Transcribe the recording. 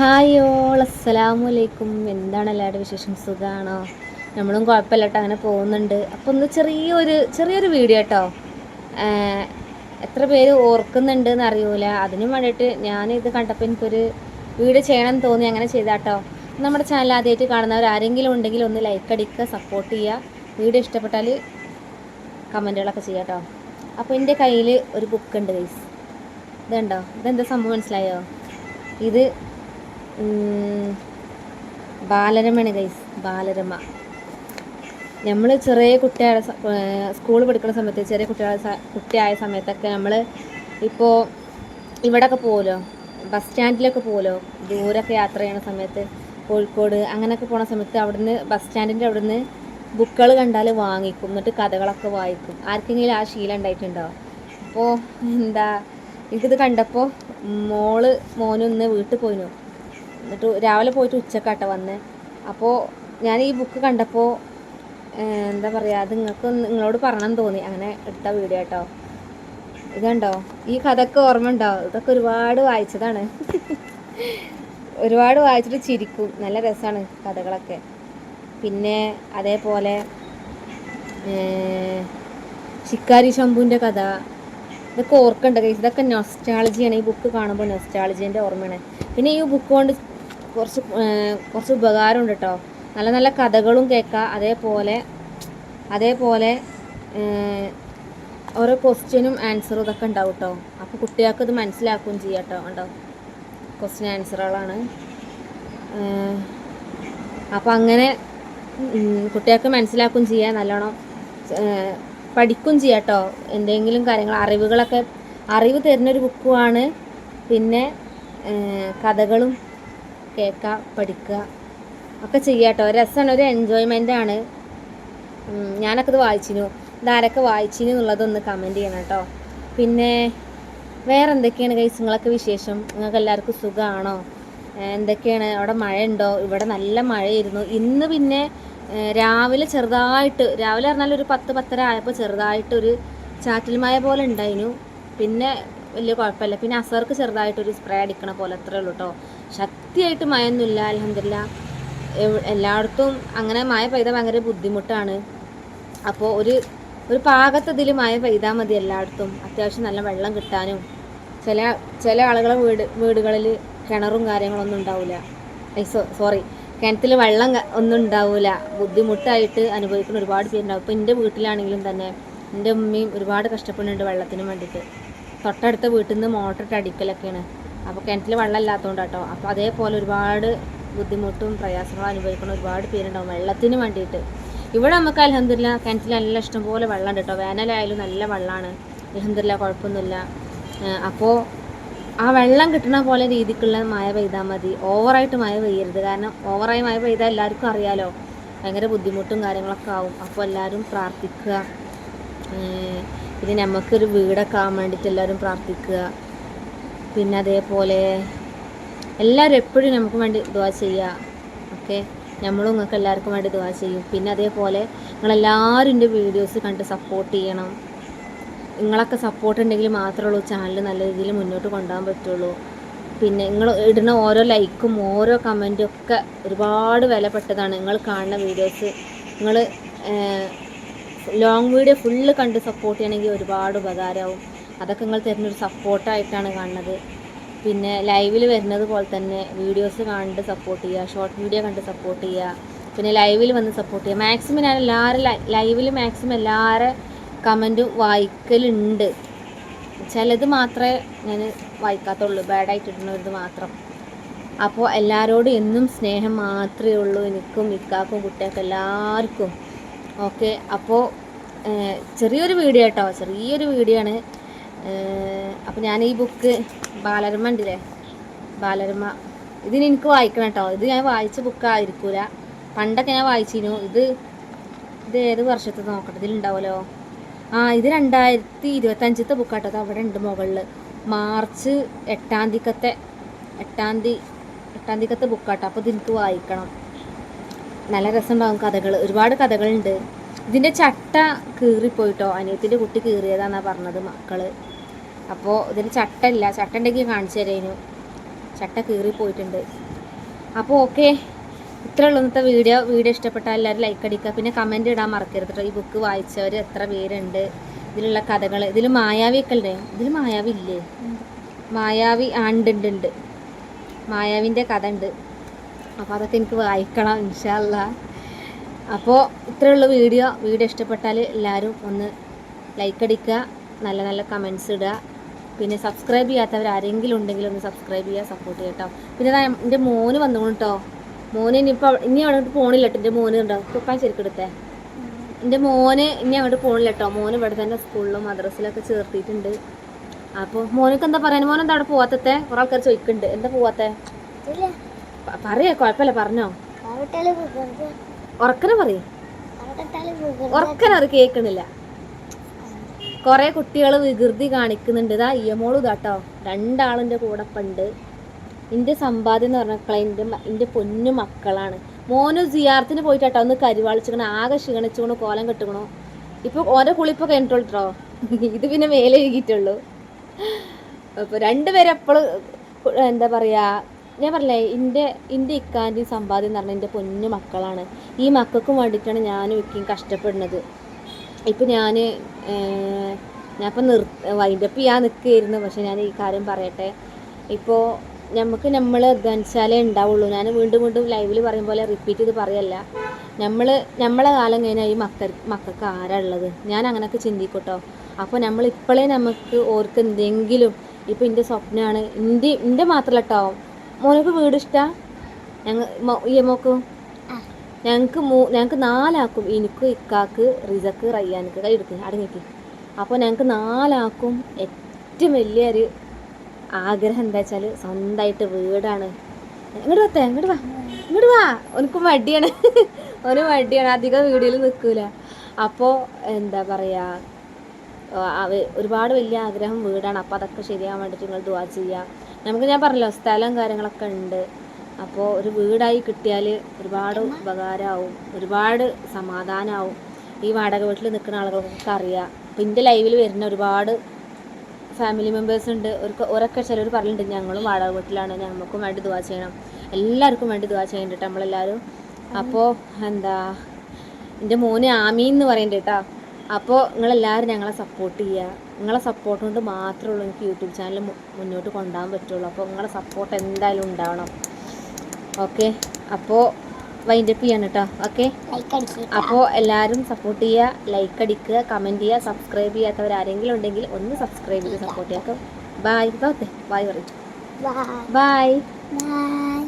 Hi all അസ്സലാമു അലൈക്കും. എന്താണ് എല്ലാവരുടെ വിശേഷം? സുഖമാണോ നമ്മളും കുഴപ്പമില്ല കേട്ടോ അങ്ങനെ പോകുന്നുണ്ട്. അപ്പോൾ ഒന്ന് ചെറിയൊരു ചെറിയൊരു വീഡിയോ കേട്ടോ എത്ര പേര് ഓർക്കുന്നുണ്ട് എന്ന് അറിയൂല. അതിന് വേണ്ടിയിട്ട് ഞാനിത് കണ്ടപ്പോൾ എനിക്കൊരു വീഡിയോ ചെയ്യണം തോന്നി. അങ്ങനെ ചെയ്താട്ടോ നമ്മുടെ ചാനൽ ആദ്യമായിട്ട് കാണുന്നവർ ആരെങ്കിലും ഉണ്ടെങ്കിൽ ഒന്ന് ലൈക്ക് അടിക്കുക സപ്പോർട്ട് ചെയ്യുക. വീഡിയോ ഇഷ്ടപ്പെട്ടാൽ കമന്റുകളൊക്കെ ചെയ്യാം കേട്ടോ അപ്പോൾ എന്റെ കയ്യിൽ ഒരു ബുക്ക് ഉണ്ട് ഗൈസ് ഇതുണ്ടോ? ഇതെന്താ സംഭവം മനസ്സിലായോ? ഇത് ബാലരമയാണ് ഗൈസ് ബാലരമ. നമ്മൾ ചെറിയ കുട്ടികളെ സ്കൂൾ പഠിക്കുന്ന സമയത്ത് ചെറിയ കുട്ടികളെ കുട്ടിയായ സമയത്തൊക്കെ നമ്മൾ ഇപ്പോൾ ഇവിടെയൊക്കെ പോകുമല്ലോ ബസ് സ്റ്റാൻഡിലൊക്കെ പോകുമല്ലോ ദൂരൊക്കെ യാത്ര ചെയ്യുന്ന സമയത്ത് കോഴിക്കോട് അങ്ങനെയൊക്കെ പോണ സമയത്ത് അവിടുന്ന് ബസ് സ്റ്റാൻഡിന്റെ അവിടുന്ന് ബുക്കുകൾ കണ്ടാൽ വാങ്ങിക്കും. എന്നിട്ട് കഥകളൊക്കെ വായിക്കും. ആർക്കെങ്കിലും ആ ശീലം ഉണ്ടായിട്ടുണ്ടോ? അപ്പോൾ എന്താ എനിക്കിത് കണ്ടപ്പോൾ മോൾ മോനൊന്ന് വീട്ടിൽ പോയിനു. എന്നിട്ട് രാവിലെ പോയിട്ട് ഉച്ചക്കാട്ട വന്ന്. അപ്പോൾ ഞാൻ ഈ ബുക്ക് കണ്ടപ്പോൾ എന്താ പറയുക അത് നിങ്ങൾക്ക് നിങ്ങളോട് പറയണം തോന്നി. അങ്ങനെ എടുത്ത വീഡിയോ കേട്ടോ ഇതുണ്ടോ ഈ കഥയൊക്കെ ഓർമ്മ ഉണ്ടോ? ഇതൊക്കെ ഒരുപാട് വായിച്ചതാണ്. ഒരുപാട് വായിച്ചിട്ട് ചിരിക്കും. നല്ല രസമാണ് കഥകളൊക്കെ. പിന്നെ അതേപോലെ ശിക്കാരി ശംഭുവിന്റെ കഥ. ഇതൊക്കെ ഓർക്കണ്ട? കേസ് ഇതൊക്കെ നൊസ്റ്റാളജിയാണ് ഈ ബുക്ക് കാണുമ്പോൾ നൊസ്റ്റാളജീന്റെ ഓർമ്മയാണ്. പിന്നെ ഈ ബുക്ക് കൊണ്ട് കുറച്ച് കുറച്ച് ഉപകാരമുണ്ട് കേട്ടോ നല്ല നല്ല കഥകളും കേൾക്കാം. അതേപോലെ അതേപോലെ ഓരോ ക്വസ്റ്റ്യനും ആൻസറും ഇതൊക്കെ ഉണ്ടാവും കേട്ടോ അപ്പോൾ കുട്ടികൾക്ക് ഇത് മനസ്സിലാക്കുകയും ചെയ്യാം കേട്ടോ ഉണ്ടോ ക്വസ്റ്റ്യൻ ആൻസറുകളാണ് അപ്പോൾ അങ്ങനെ കുട്ടികൾക്ക് മനസ്സിലാക്കുകയും ചെയ്യാം. നല്ലോണം പഠിക്കും ചെയ്യാം കേട്ടോ എന്തെങ്കിലും കാര്യങ്ങൾ അറിവുകളൊക്കെ അറിവ് തരുന്നൊരു ബുക്കുമാണ് പിന്നെ കഥകളും കേൾക്കുക പഠിക്കുക ഒക്കെ ചെയ്യാട്ടോ. രസമാണ് ഒരു എൻജോയ്മെന്റ് ആണ്. ഞാനൊക്കെ ഇത് വായിച്ചിനു. ഇതാരൊക്കെ വായിച്ചിനു എന്നുള്ളതൊന്ന് കമന്റ് ചെയ്യണം കേട്ടോ. പിന്നെ വേറെ എന്തൊക്കെയാണ് കൈസ് നിങ്ങളൊക്കെ വിശേഷം? നിങ്ങൾക്ക് എല്ലാവർക്കും സുഖമാണോ എന്തൊക്കെയാണ്? അവിടെ മഴ ഉണ്ടോ ഇവിടെ നല്ല മഴയായിരുന്നു. ഇന്ന് പിന്നെ രാവിലെ ചെറുതായിട്ട് രാവിലെ പറഞ്ഞാൽ ഒരു പത്ത് പത്തര ആയപ്പോൾ ചെറുതായിട്ടൊരു ചാറ്റൽ മഴ പോലെ ഉണ്ടായിരുന്നു പിന്നെ വലിയ കുഴപ്പമില്ല. പിന്നെ അസർക്ക് ചെറുതായിട്ടൊരു സ്പ്രേ അടിക്കണ പോലെ അത്രേ ഉള്ളൂ കേട്ടോ ശക്തിയായിട്ട് മഴയൊന്നുമില്ല അലഹമില്ല എല്ലായിടത്തും അങ്ങനെ മഴ പെയ്താൽ ഭയങ്കര ബുദ്ധിമുട്ടാണ്. അപ്പോൾ ഒരു ഒരു പാകത്തതിൽ മഴ പെയ്താൽ മതി എല്ലായിടത്തും. അത്യാവശ്യം നല്ല വെള്ളം കിട്ടാനും. ചില ചില ആളുകളെ വീട് വീടുകളിൽ കിണറും കാര്യങ്ങളൊന്നും ഉണ്ടാവില്ല സോറി. കിണറ്റിൽ വെള്ളം ഒന്നും ഉണ്ടാവില്ല ബുദ്ധിമുട്ടായിട്ട് അനുഭവിക്കുന്ന ഒരുപാട് പേരുണ്ടാവും. ഇപ്പോൾ എന്റെ വീട്ടിലാണെങ്കിലും തന്നെ എന്റെ ഉമ്മയും ഒരുപാട് കഷ്ടപ്പെടുന്നുണ്ട് വെള്ളത്തിന് വേണ്ടിയിട്ട്. തൊട്ടടുത്ത വീട്ടിൽ നിന്ന് മോട്ടറിട്ട് അടിക്കലൊക്കെയാണ്. അപ്പോൾ കിണറ്റിൽ വെള്ളം ഇല്ലാത്തതുകൊണ്ട് കേട്ടോ അപ്പോൾ അതേപോലെ ഒരുപാട് ബുദ്ധിമുട്ടും പ്രയാസങ്ങളും അനുഭവിക്കുന്ന ഒരുപാട് പേരുണ്ടാവും വെള്ളത്തിന് വേണ്ടിയിട്ട്. ഇവിടെ നമുക്ക് അലഹമില്ല കിണറ്റിൽ നല്ല ഇഷ്ടംപോലെ വെള്ളമുണ്ട് കേട്ടോ വേനലായാലും നല്ല വെള്ളമാണ് അലഹമില്ല കുഴപ്പമൊന്നുമില്ല. അപ്പോൾ ആ വെള്ളം കിട്ടണ പോലെ രീതിക്കുള്ള മഴ പെയ്താൽ മതി. ഓവറായിട്ട് മഴ പെയ്യരുത്. കാരണം ഓവറായി മഴ പെയ്താൽ എല്ലാവർക്കും അറിയാലോ. ഭയങ്കര ബുദ്ധിമുട്ടും കാര്യങ്ങളൊക്കെ ആവും. അപ്പോൾ എല്ലാവരും പ്രാർത്ഥിക്കുക. പിന്നെ നമുക്കൊരു വീടൊക്കെ ആവാൻ വേണ്ടിയിട്ട് എല്ലാവരും പ്രാർത്ഥിക്കുക. പിന്നെ അതേപോലെ എല്ലാവരും എപ്പോഴും നമുക്ക് വേണ്ടി ദുവാ ചെയ്യുക ഓക്കെ? നമ്മളും നിങ്ങൾക്ക് എല്ലാവർക്കും വേണ്ടി ദുവാ ചെയ്യും. പിന്നെ അതേപോലെ നിങ്ങളെല്ലാവരും എന്റെ വീഡിയോസ് കണ്ട് സപ്പോർട്ട് ചെയ്യണം. നിങ്ങളൊക്കെ സപ്പോർട്ട് ഉണ്ടെങ്കിൽ മാത്രമേ ഉള്ളൂ ചാനൽ നല്ല രീതിയിൽ മുന്നോട്ട് കൊണ്ടുപോകാൻ പറ്റുള്ളൂ. പിന്നെ നിങ്ങൾ ഇടുന്ന ഓരോ ലൈക്കും ഓരോ കമന്റും ഒക്കെ ഒരുപാട് വിലപ്പെട്ടതാണ്. നിങ്ങൾ കാണുന്ന വീഡിയോസ് നിങ്ങൾ ലോങ് വീഡിയോ ഫുള്ള് കണ്ട് സപ്പോർട്ട് ചെയ്യണമെങ്കിൽ ഒരുപാട് ഉപകാരമാവും. അതൊക്കെ നിങ്ങൾ തരുന്നൊരു സപ്പോർട്ടായിട്ടാണ് കാണുന്നത്. പിന്നെ ലൈവിൽ വരുന്നത് പോലെ തന്നെ വീഡിയോസ് കണ്ട് സപ്പോർട്ട് ചെയ്യുക ഷോർട്ട് വീഡിയോ കണ്ട് സപ്പോർട്ട് ചെയ്യുക പിന്നെ ലൈവിൽ വന്ന് സപ്പോർട്ട് ചെയ്യുക. മാക്സിമം ഞാൻ എല്ലാവരും ലൈവിൽ മാക്സിമം എല്ലാവരും കമന്റും വായിക്കലുണ്ട്. ചിലത് മാത്രമേ ഞാൻ വായിക്കാത്തുള്ളൂ. ബാഡായിട്ടിടുന്നത് മാത്രം. അപ്പോൾ എല്ലാവരോടും എന്നും സ്നേഹം മാത്രമേ ഉള്ളൂ. എനിക്കും ഇക്കാക്കും കുട്ടികൾക്കും എല്ലാവർക്കും. ഓക്കെ അപ്പോൾ ചെറിയൊരു വീഡിയോ കേട്ടോ ചെറിയൊരു വീഡിയോ ആണ്. അപ്പോൾ ഞാൻ ഈ ബുക്ക് ബാലരമ ഉണ്ടല്ലേ? ബാലരമ. ഇതിന് എനിക്ക് വായിക്കണം കേട്ടോ. ഇത് ഞാൻ വായിച്ച ബുക്കായിരിക്കൂല പണ്ടൊക്കെ ഞാൻ വായിച്ചിരുന്നു. ഇത് ഇത് ഏത് വർഷത്തെ നോക്കട്ടെ? ഇതിലുണ്ടാവുമല്ലോ ആ ഇത് രണ്ടായിരത്തി ഇരുപത്തഞ്ചത്തെ ബുക്കാട്ടോ അത് അവിടെ ഉണ്ട് മുകളിൽ. മാർച്ച് എട്ടാം തീയതിക്കത്തെ എട്ടാം തീയതി എട്ടാം തീയതിക്കത്തെ ബുക്കാട്ടോ അപ്പോൾ ഇത് എനിക്ക് വായിക്കണം. നല്ല രസമുണ്ടാകും കഥകൾ ഒരുപാട് കഥകളുണ്ട്. ഇതിന്റെ ചട്ട കീറിപ്പോയിട്ടോ? അനിയത്തിന്റെ കുട്ടി കീറിയതാണെന്നാണ് പറഞ്ഞത് മക്കൾ. അപ്പോൾ ഇതിന് ചട്ട ഇല്ല ചട്ട ഉണ്ടെങ്കിൽ കാണിച്ചു തരേനു. ചട്ട കീറിപ്പോയിട്ടുണ്ട്. അപ്പോൾ ഓക്കെ. ഇത്ര ഉള്ളൂ ഇന്നത്തെ വീഡിയോ. വീഡിയോ ഇഷ്ടപ്പെട്ടാൽ എല്ലാവരും ലൈക്ക് അടിക്കുക. പിന്നെ കമന്റ് ഇടാൻ മറക്കരുത് കേട്ടോ ഈ ബുക്ക് വായിച്ചവർ എത്ര പേരുണ്ട്. ഇതിലുള്ള കഥകൾ ഇതിൽ മായാവി ഒക്കെ ഉണ്ടേ ഇതിൽ മായാവി ഇല്ലേ? മായാവി ആ ഉണ്ട്. ഉണ്ട് ഉണ്ട് മായാവിന്റെ കഥ ഉണ്ട്. അപ്പോൾ അതൊക്കെ എനിക്ക് വായിക്കണം ഇൻഷാല്ല അപ്പോൾ ഇത്രയുള്ള വീഡിയോ. വീഡിയോ ഇഷ്ടപ്പെട്ടാൽ എല്ലാവരും ഒന്ന് ലൈക്ക് അടിക്കുക നല്ല നല്ല കമൻസ് ഇടുക. പിന്നെ സബ്സ്ക്രൈബ് ചെയ്യാത്തവർ ആരെങ്കിലും ഉണ്ടെങ്കിൽ ഒന്ന് സബ്സ്ക്രൈബ് ചെയ്യുക സപ്പോർട്ട് ചെയ്യുക കേട്ടോ പിന്നെ എന്റെ മോന് വന്നു കേട്ടോ മോന് ഇനിയിപ്പോൾ ഇനി അങ്ങോട്ട് പോണില്ല കേട്ടോ എന്റെ മോന് ഉണ്ടോ ഇപ്പം ശരിക്കെടുത്തേ എന്റെ മോന് ഇനി അങ്ങോട്ട് പോണില്ല കേട്ടോ മോന് ഇവിടെ തന്നെ സ്കൂളിലും മദ്രസിലൊക്കെ ചേർത്തിയിട്ടുണ്ട് അപ്പോൾ മോനക്ക് എന്താ പറയാൻ മോനെന്താ അവിടെ പോവാത്തത്തെ? കുറേ ആൾക്കാർ ചോദിക്കുന്നുണ്ട് എന്താ പോവാത്തേ? പറയേ കുഴപ്പമില്ല പറഞ്ഞോ. ഉറക്കനെ പറയേ. ഉറക്കനെ അത് കേൾക്കണില്ല. കുറെ കുട്ടികൾ വികൃതി കാണിക്കുന്നുണ്ട്. ഇതാ ഇയമോളും ഇതാട്ടോ. രണ്ടാളിന്റെ കൂടെ പണ്ട് എന്റെ സമ്പാദ്യം എന്ന് പറഞ്ഞ ക്ലൈന്റ് എന്റെ എന്റെ പൊന്നു മക്കളാണ്. മോന് സിയാർത്തിന് പോയിട്ടാട്ടോ. ഒന്ന് കരിവാളിച്ചിക്കണം. ആകെ ക്ഷീണിച്ചുകൊണ്ട് കോലം കെട്ടുക്കണോ. ഇപ്പൊ ഓരോ കുളിപ്പൊ കഴിഞ്ഞിട്ടുള്ളോ ഇത് പിന്നെ മേലെ എഴുകിയിട്ടുള്ളൂ അപ്പൊ രണ്ടുപേരെപ്പോഴും എന്താ പറയാ ഞാൻ പറഞ്ഞേ എന്റെ എന്റെ ഇക്കാന്റെയും സമ്പാദ്യം എന്ന് പറഞ്ഞാൽ എന്റെ പൊന്നു മക്കളാണ്. ഈ മക്കൾക്കും വേണ്ടിയിട്ടാണ് ഞാനും ഇക്കയും കഷ്ടപ്പെടുന്നത്. ഇപ്പം ഞാൻ ഞാനിപ്പോൾ നിർ വൈൻഡപ്പ് ചെയ്യാൻ നിൽക്കുകയായിരുന്നു പക്ഷേ ഞാൻ ഈ കാര്യം പറയട്ടെ. ഇപ്പോൾ നമുക്ക് നമ്മൾ അധ്വാനിച്ചാലേ ഉണ്ടാവുള്ളൂ ഞാൻ വീണ്ടും വീണ്ടും ലൈവിൽ പറയും പോലെ റിപ്പീറ്റ് ചെയ്ത് പറയല്ല. നമ്മൾ നമ്മളെ കാലം കഴിഞ്ഞാൽ ഈ മക്കൾ മക്കൾക്ക് ആരാ ഉള്ളത് ഞാൻ അങ്ങനെയൊക്കെ ചിന്തിക്കൂട്ടോ. അപ്പോൾ നമ്മൾ ഇപ്പോഴേ നമുക്ക് ഓർക്ക് എന്തെങ്കിലും ഇപ്പോൾ എന്റെ സ്വപ്നമാണ് എന്റെ എന്റെ മാത്രമല്ല കേട്ടോ മോനക്ക് വീട് ഇഷ്ടമാണ് ഞങ്ങൾ ഈ മോക്കും? ഞങ്ങൾക്ക് മൂ ഞങ്ങൾക്ക് നാലാക്കും എനിക്കും ഇക്കാക്ക് റിസക്ക് റയ്യാനക്ക് കൈ എടുക്ക് അടങ്ങിക്ക്. അപ്പോൾ ഞങ്ങൾക്ക് നാലാക്കും ഏറ്റവും വലിയൊരു ആഗ്രഹം എന്താ വെച്ചാൽ സ്വന്തമായിട്ട് വീടാണ്. ഇങ്ങോട്ട് വത്തേ ഇങ്ങോട്ട് വാ ഇങ്ങോട്ട് വാ. ഒനക്ക് മടിയാണ്. ഒന് മടിയാണ് അധികം വീടിൽ നിൽക്കൂല അപ്പോൾ എന്താ പറയുക അവ- ഒരുപാട് വലിയ ആഗ്രഹം വീടാണ്. അപ്പോൾ അതൊക്കെ ശരിയാവാൻ വേണ്ടിയിട്ട് നിങ്ങൾ ദുവാ ചെയ്യുക നമുക്ക് ഞാൻ പറഞ്ഞല്ലോ സ്ഥലം കാര്യങ്ങളൊക്കെ ഉണ്ട്. അപ്പോൾ ഒരു വീടായി കിട്ടിയാൽ ഒരുപാട് ഉപകാരമാവും ഒരുപാട് സമാധാനമാവും ഈ വാടക വീട്ടിൽ നിൽക്കുന്ന ആളുകൾക്കൊക്കെ അറിയാം. അപ്പോൾ എന്റെ ലൈവിൽ വരുന്ന ഒരുപാട് ഫാമിലി മെമ്പേഴ്സ് ഉണ്ട്. ഒരു ഒരൊക്കെ ചിലർ പറഞ്ഞിട്ടുണ്ട് ഞങ്ങളും വാടക വീട്ടിലാണ് ഞങ്ങൾക്കും വേണ്ടി ദുവാ ചെയ്യണം. എല്ലാവർക്കും വേണ്ടി ദുവാ ചെയ്യണ്ടിട്ട് നമ്മളെല്ലാവരും. അപ്പോൾ എന്താ എന്റെ മോന് ആമീൻ എന്ന് പറയുന്നുണ്ട് കേട്ടോ അപ്പോൾ നിങ്ങളെല്ലാവരും ഞങ്ങളെ സപ്പോർട്ട് ചെയ്യുക നിങ്ങളെ സപ്പോർട്ട് കൊണ്ട് മാത്രമേ ഉള്ളൂ എനിക്ക് യൂട്യൂബ് ചാനൽ മുന്നോട്ട് കൊണ്ടുപോകാൻ പറ്റുള്ളൂ. അപ്പോൾ നിങ്ങളെ സപ്പോർട്ട് എന്തായാലും ഉണ്ടാവണം. ഓക്കെ അപ്പോൾ വൈൻഡപ്പ് ചെയ്യാണ് കേട്ടോ ഓക്കെ അപ്പോൾ എല്ലാവരും സപ്പോർട്ട് ചെയ്യുക ലൈക്ക് അടിക്കുക കമന്റ് ചെയ്യുക സബ്സ്ക്രൈബ് ചെയ്യാത്തവർ ആരെങ്കിലും ഉണ്ടെങ്കിൽ ഒന്ന് സബ്സ്ക്രൈബ് ചെയ്ത് സപ്പോർട്ട് ചെയ്യാം. ബായ് ഓക്കെ ബായ് പറയും ബായ് Bye.